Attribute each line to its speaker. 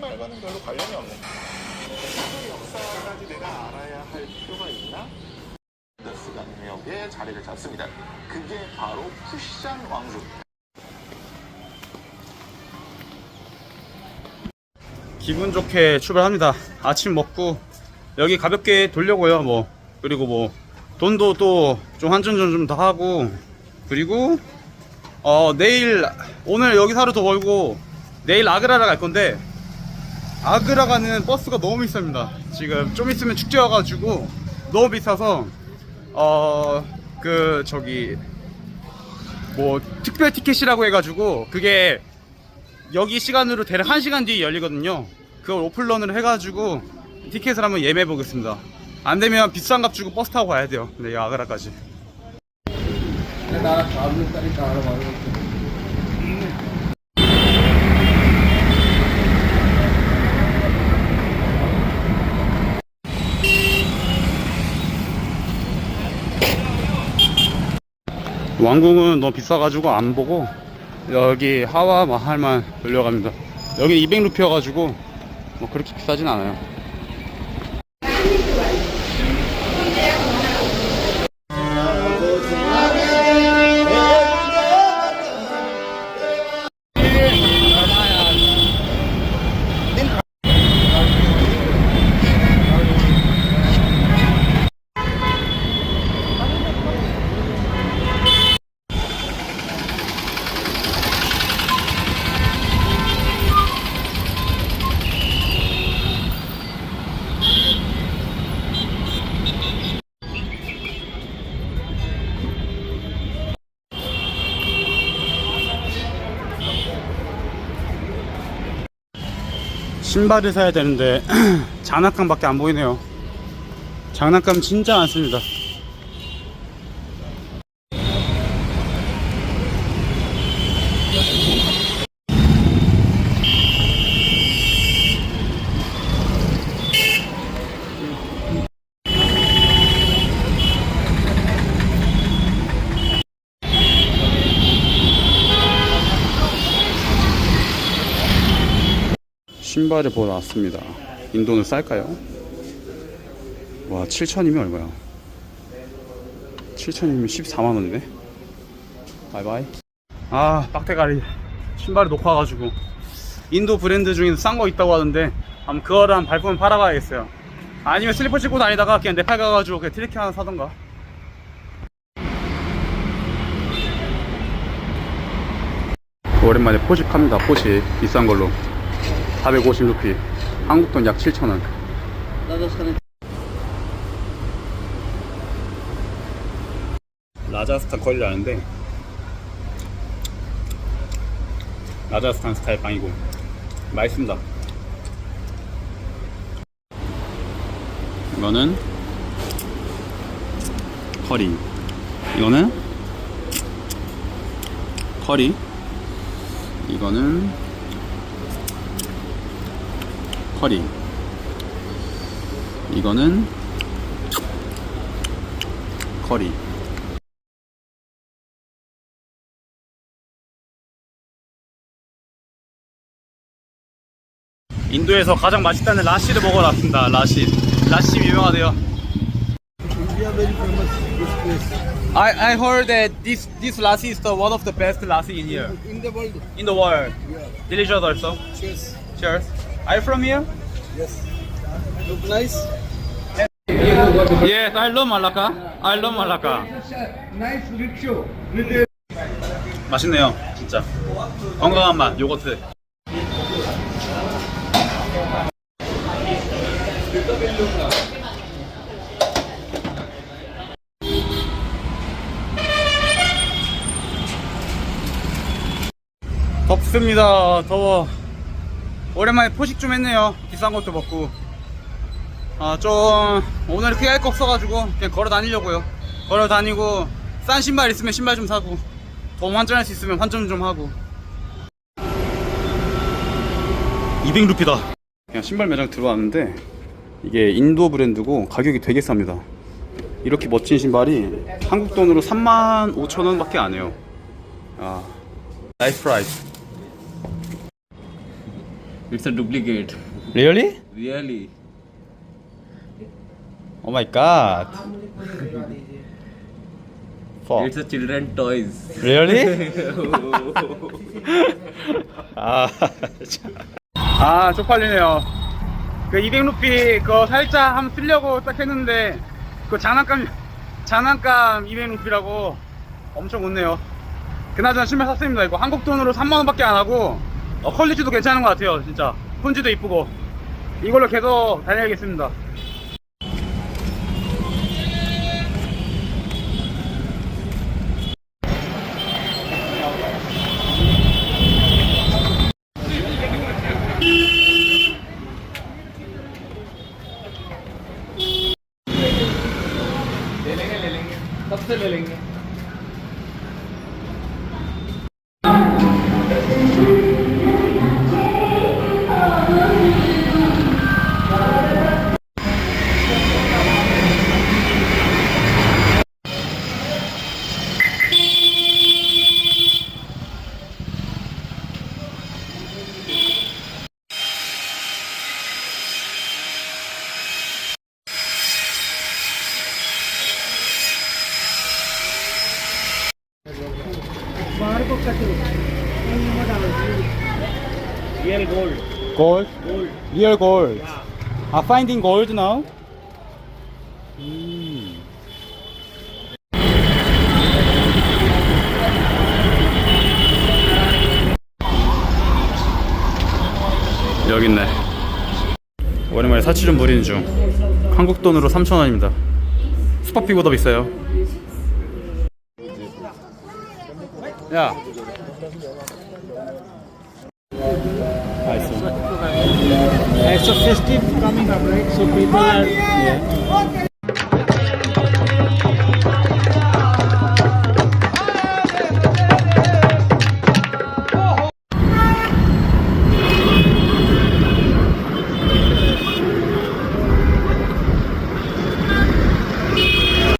Speaker 1: 말과는 별로 관련이 없는 그 역사까지 내가 알아야 할 필요가 있나? 더스 강력에 자리를 잡습니다. 그게 바로 푸시장 왕조.
Speaker 2: 기분 좋게 출발합니다. 아침 먹고 여기 가볍게 돌려고요. 뭐 그리고 뭐 돈도 또 좀 한전전 좀더 하고 그리고 어 내일 오늘 여기서 하루 더 벌고 내일 아그라를 갈 건데 아그라 가는 버스가 너무 비쌉니다. 지금 좀 있으면 축제 와가지고 너무 비싸서 어 그 저기 뭐 특별 티켓이라고 해가지고 그게 여기 시간으로 대략 1시간 뒤에 열리거든요. 그걸 오픈런을 해가지고 티켓을 한번 예매해 보겠습니다. 안 되면 비싼 값 주고 버스 타고 가야 돼요. 네, 아그라까지.
Speaker 3: 나 다음 달에 다 알아봐요.
Speaker 2: 왕궁은 너무 비싸가지고 안 보고 여기 하와 마할만 돌려갑니다. 여기 200루피여가지고 뭐 그렇게 비싸진 않아요. 신발을 사야 되는데 장난감밖에 안 보이네요. 장난감 진짜 많습니다. 신발을 보러 왔습니다. 인도는 쌀까요? 와, 7천이면 얼마야? 7천이면 14만원이네? 바이바이. 아, 빡대가리. 신발이 높아가지고. 인도 브랜드 중에서 싼 거 있다고 하던데, 한번 그거를 한 발품을 팔아봐야겠어요. 아니면 슬리퍼 신고 다니다가 그냥 네팔 가가지고 그냥 트레킹 하나 사던가. 오랜만에 포식합니다, 포식. 비싼 걸로. 450 루피. 한국 돈 약 7천원.
Speaker 3: 나도 사는
Speaker 2: 라자스탄 거리를 아는데 라자스탄 스타일 빵이고. 맛있습니다. 이거는 커리. 이거는 커리. 이거는 커리 이거는 커리 인도에서 가장 맛있다는 라시를 먹으러 왔습니다 라시 라시 유명하대요 I, I heard that this this lassi is the one of the best lassi in here
Speaker 3: in the world.
Speaker 2: in the world
Speaker 3: Yeah.
Speaker 2: delicious also
Speaker 3: Cheers.
Speaker 2: cheers are you from here?
Speaker 3: Yes. Look nice.
Speaker 2: Yes, I love Malacca. I love Malacca.
Speaker 3: Nice rickshaw
Speaker 2: 맛있네요, 진짜. 건강한 맛, 요거트. 덥습니다. 더워. 오랜만에 포식 좀 했네요. 비싼 것도 먹고. 아, 좀, 오늘 크게 할 거 없어가지고, 그냥 걸어 다니려고요. 걸어 다니고, 싼 신발 있으면 신발 좀 사고, 돈 환전할 수 있으면 환전 좀 하고. 200루피다. 그냥 신발 매장 들어왔는데, 이게 인도 브랜드고, 가격이 되게 쌉니다. 이렇게 멋진 신발이 한국 돈으로 3만 5천 원 밖에 안 해요. 아, 나이스 프라이스.
Speaker 4: It's a duplicate.
Speaker 2: Really?
Speaker 4: Really?
Speaker 2: Oh my god. Fuck.
Speaker 4: It's a children toys.
Speaker 2: Really? 아, 참. 아, 쪽팔리네요. 그 200루피 그거 살짝 한번 쓰려고 딱 했는데 그 장난감 장난감 200루피라고 엄청 웃네요. 그나저나 신발 샀습니다. 이거 한국 돈으로 3만 원밖에 안 하고 어, 퀄리티도 괜찮은 것 같아요. 진짜 폰지도 이쁘고 이걸로 계속 다녀야겠습니다.
Speaker 3: Real gold.
Speaker 2: Gold?
Speaker 3: Gold.
Speaker 2: Real gold.
Speaker 3: Yeah.
Speaker 2: Are finding gold now? 음. 여기 있네. 오랜만에 사치 좀 부리는 중. 한국 돈으로 3,000원입니다. 스파피보다 비싸요. 야. So,
Speaker 3: it's a festive coming up, right? So people are. Yeah.